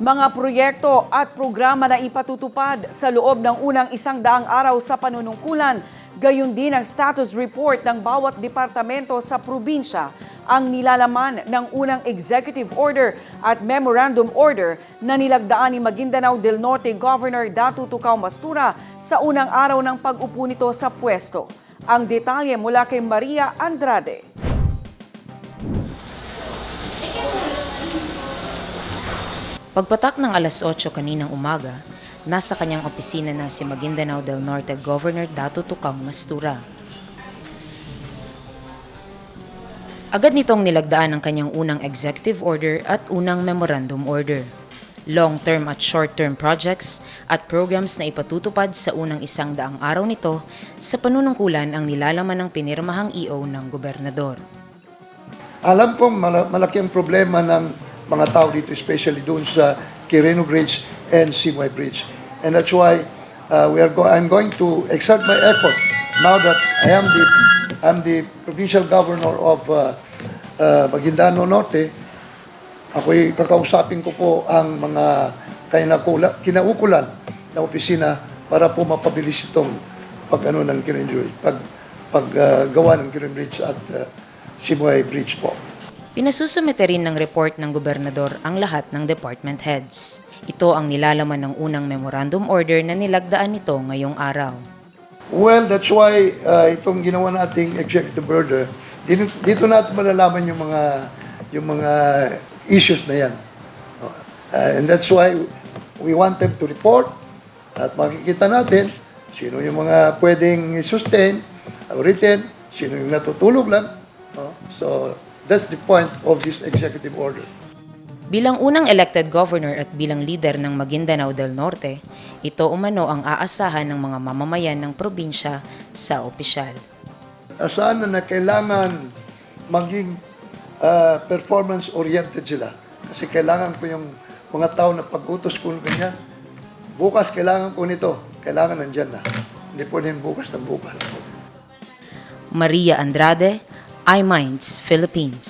Mga proyekto at programa na ipatutupad sa loob ng unang isang daang araw sa panunungkulan, gayon din ang status report ng bawat departamento sa probinsya ang nilalaman ng unang executive order at memorandum order na nilagdaan ni Maguindanao del Norte Governor Datu Tukaw Mastura sa unang araw ng pag-upo nito sa pwesto. Ang detalye mula kay Maria Andrade. Pagpatak ng alas 8 kaninang umaga, nasa kanyang opisina na si Maguindanao del Norte Governor Dato Tukaw Mastura. Agad nitong nilagdaan ang kanyang unang executive order at unang memorandum order. Long-term at short-term projects at programs na ipatutupad sa unang isang daang araw nito sa panunungkulan ang nilalaman ng pinirmahang EO ng gobernador. Alam kong mala- malaki ang problema ng mga tao dito, especially doon sa Quirino Bridge and Simoy Bridge. And that's why uh, we are go- I'm going to exert my effort now that I am the I'm the provincial governor of uh, uh, Maguindano Norte. Ako'y kakausapin ko po ang mga kinakula, kinaukulan na opisina para po mapabilis itong pag ano ng Bridge, pag paggawa ng Quirino Bridge at uh, Simoy Bridge po. Pinasusumite rin ng report ng gobernador ang lahat ng department heads. Ito ang nilalaman ng unang memorandum order na nilagdaan nito ngayong araw. Well, that's why uh, itong ginawa nating executive order, dito, dito natin malalaman yung mga yung mga issues na yan. Uh, and that's why we want them to report at makikita natin sino yung mga pwedeng sustain, uh, written, sino yung natutulog lang. No? So, that's the point of this executive order. Bilang unang elected governor at bilang leader ng Maguindanao del Norte, ito umano ang aasahan ng mga mamamayan ng probinsya sa opisyal. asahan na kailangan maging uh, performance-oriented sila. Kasi kailangan ko yung mga tao na pag-utos ko ng ganyan. Bukas, kailangan ko nito. Kailangan nandyan na. Hindi po din bukas ng bukas. Maria Andrade, iMinds, Philippines.